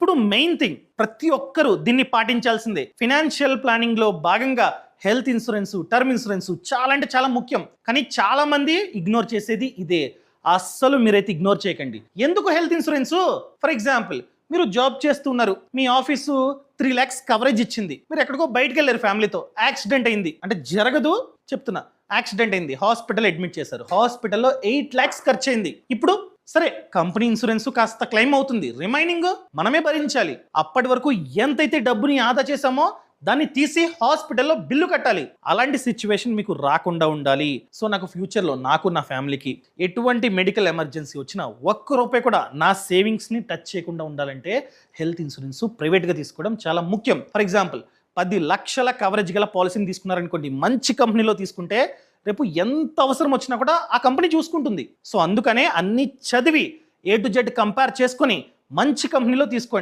ఇప్పుడు main thing ప్రతి ఒక్కరూ దీన్ని పాటించాల్సిందే. ఫినాన్షియల్ ప్లానింగ్లో భాగంగా హెల్త్ ఇన్సూరెన్స్ టర్మ్ ఇన్సూరెన్స్ చాలా అంటే చాలా ముఖ్యం. కానీ చాలా మంది ఇగ్నోర్ చేసేది ఇదే. అస్సలు మీరైతే ఇగ్నోర్ చేయకండి. ఎందుకు హెల్త్ ఇన్సూరెన్స్ ఫర్ ఎగ్జాంపుల్ మీరు జాబ్ చేస్తున్నారు. మీ ఆఫీసు త్రీ ల్యాక్స్ కవరేజ్ ఇచ్చింది. మీరు ఎక్కడికో బయటకు వెళ్ళారు ఫ్యామిలీతో యాక్సిడెంట్ అయింది. అంటే జరగదు చెప్తున్నా. యాక్సిడెంట్ అయింది. హాస్పిటల్ అడ్మిట్ చేశారు. హాస్పిటల్లో ఎయిట్ ల్యాక్స్ ఖర్చు అయింది ఇప్పుడు సరే కంపెనీ ఇన్సూరెన్స్ కాస్త క్లెయిమ్ అవుతుంది. రిమైనింగ్ మనమే భరించాలి. అప్పటి వరకు ఎంతైతే డబ్బుని ఆదా చేశామో దాన్ని తీసి హాస్పిటల్లో బిల్లు కట్టాలి. అలాంటి సిచ్యువేషన్ మీకు రాకుండా ఉండాలి. సో నాకు ఫ్యూచర్లో నాకు నా ఫ్యామిలీకి ఎటువంటి మెడికల్ ఎమర్జెన్సీ వచ్చినా ఒక్క రూపాయి కూడా నా సేవింగ్స్ని టచ్ చేయకుండా ఉండాలంటే హెల్త్ ఇన్సూరెన్స్ ప్రైవేట్గా తీసుకోవడం చాలా ముఖ్యం. ఫర్ ఎగ్జాంపుల్ పది లక్షల కవరేజ్ గల పాలసీని తీసుకున్నారనుకోండి మంచి కంపెనీలో తీసుకుంటే రేపు ఎంత అవసరం వచ్చినా కూడా ఆ కంపెనీ చూసుకుంటుంది. సో అందుకనే అన్ని చదివి ఏ టు జెడ్ కంపేర్ చేసుకొని మంచి కంపెనీలో తీసుకోండి.